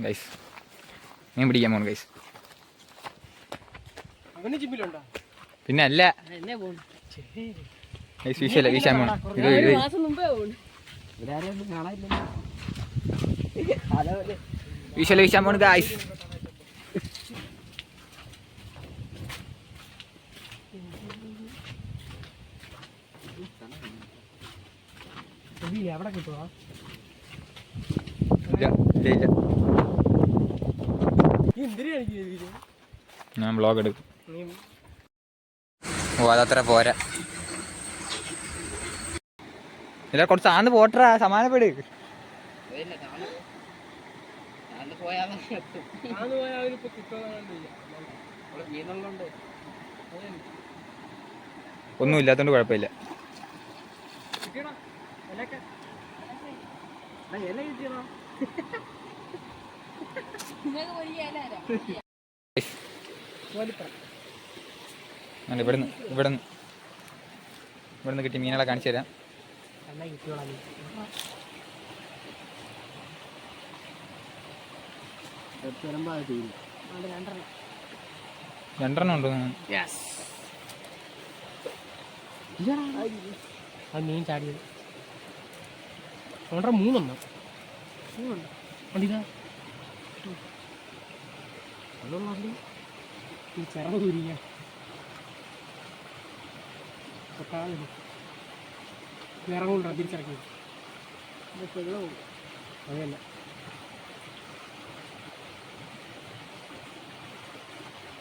Guys മീൻ പിടിക്കാൻ പോണു guys പിന്നെ അല്ല. ഗൈസ് വീശല്ല വീശാൻ പോണു. ഇത് ഒരു ഇത് വീശല്ല വീശാൻ പോണു ഗൈസ് അവിടെ കിട്ടുവാ? ഇല്ല ഇല്ല ഇല്ല നീ എന്തിനാ എനിക്ക് ഞാൻ ബ്ലോഗ് എടുക്കും. നീ ഓ അതത്ര പോരാ. ഇല്ല കുറച്ച് ആന്ന് പോട്ടറാ സമാനപ്പെട് ഒന്നും ഇല്ലാത്തോണ്ട് കുഴപ്പമില്ല. ഇല അല്ല ഇവിടുന്ന് ഇവിടുന്ന്. ഇവിടുന്ന് കിട്ടി മീനുകളെ കാണിച്ചു തരാം. രണ്ടെണ്ണം ഉണ്ട് അത് മീൻ ചാടിയത്. രണ്ടര മൂന്നെണ്ണം. കണ്ടിതാ ഈ ചിറവ് കുരിയ ഇറങ്ങുണ്ടോ തിരിച്ചിറക്കി. അതല്ല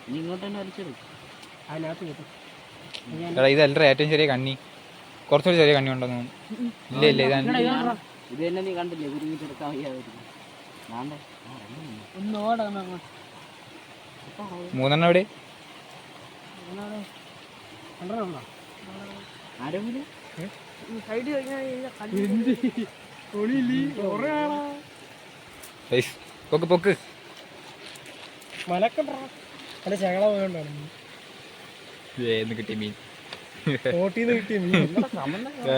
നീ ഇങ്ങോട്ട് തന്നെ വലിച്ചെടു അതിനകത്ത് കിട്ടും എടാ ഇതല്ല ഏറ്റവും ചെറിയ കണ്ണി. കുറച്ചുകൂടി ചെറിയ കണ്ണി ഉണ്ടെന്ന് ഇല്ല ഇല്ല ഇതാണ്. ഇത് തന്നെ നീ കണ്ടില്ലേ? കുരുങ്ങിച്ചെടുക്കാൻ വയ്യാതെ വേണ്ടേ ആളാ. എവിടെ പൊക്ക് പൊക്ക്. മലക്കണ്ട അല്ല ചകള പോയോണ്ടാണ് ഏന്ന് കിട്ടിയ മീൻ. ഓട്ടീന്ന് കിട്ടിയ മീൻ. ഏ?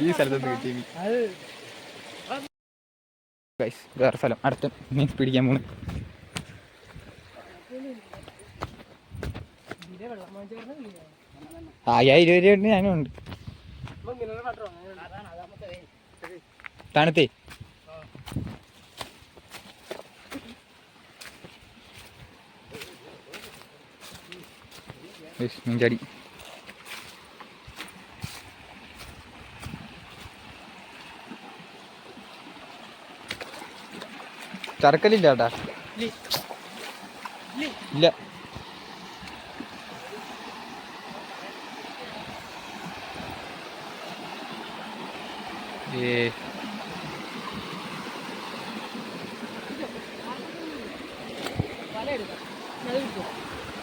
ഈ സ്ഥലത്തുനിന്ന് കിട്ടിയ മീൻ. അത് ഗൈസ് വേറെ സ്ഥലം. അടുത്ത മീൻ പിടിക്കാൻ പോണ്. ഇതിലെ വെള്ളം വാങ്ങിച്ചു പറഞ്ഞ ആയിരം രൂപ ഉണ്ട് ഞാനും ഉണ്ട് തണുത്തേ. മീൻ ചാടി ചർക്കലില്ല ചേട്ടാ ഇല്ല. ഏ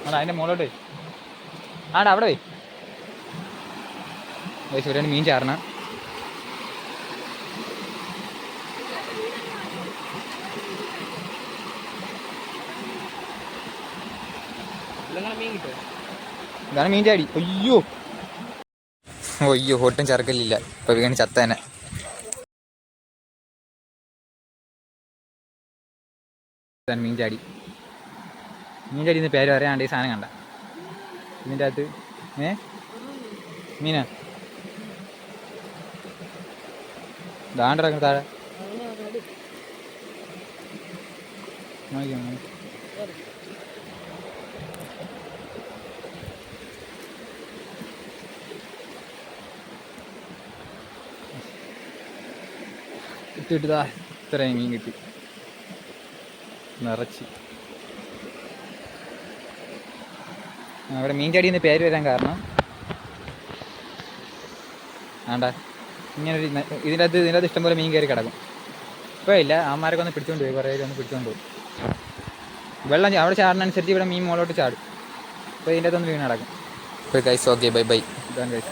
ആടാ അതിന്റെ മുകളോട്ട് പോയി. ആടാ അവിടെ പോയി. ഗൈസ് ഇവരാണ് മീൻ ചാറണ. നിങ്ങളെ മീൻ കിട്ടും ഇതാണ് മീൻ ചാടി. അയ്യോ. അയ്യോ ഒട്ടും ചേർക്കലില്ല ഇപ്പൊ വീണ് ചത്തനെ. ഇതാണ് മീൻ ചാടി മീൻ ചാടി എന്ന് പേര് പറയാണ്ട് ഈ സാധനം കണ്ട. ഇതിന്റെ അകത്ത് ഏ? മീനാ. ദാണ്ടിറങ്ങും താഴെ. നോക്കിയോ നോക്കി. ഇട്ടിട്ട് ഇത്രയും മീൻ കിട്ടി. നിറച്ച്. അവിടെ മീൻ ചാടി എന്ന് പേര് വരാൻ കാരണം. ആണ്ടാ ഇങ്ങനെ ഒരു ന- ഇതിന്റെ അത് ഇതിന്റെ അത് ഇഷ്ടംപോലെ മീൻ കയറി കിടക്കും. ഇപ്പോൾ ഇല്ല അമ്മമാരൊക്കെ ഒന്ന് പിടിച്ചുകൊണ്ട് പോയി കുറേ ഒന്ന് പിടിച്ചുകൊണ്ട് പോകും വെള്ളം അവിടെ ചാടുന്നതനുസരിച്ച് ഇവിടെ മീൻ മോളോട്ട് ചാടും. അപ്പോൾ ഇതിന്റെ അകത്തൊന്ന് വീണ് കിടക്കും. ഇപ്പോൾ കൈസ് ഓക്കെ ബൈ ബൈ ഇതാണ് കൈസ്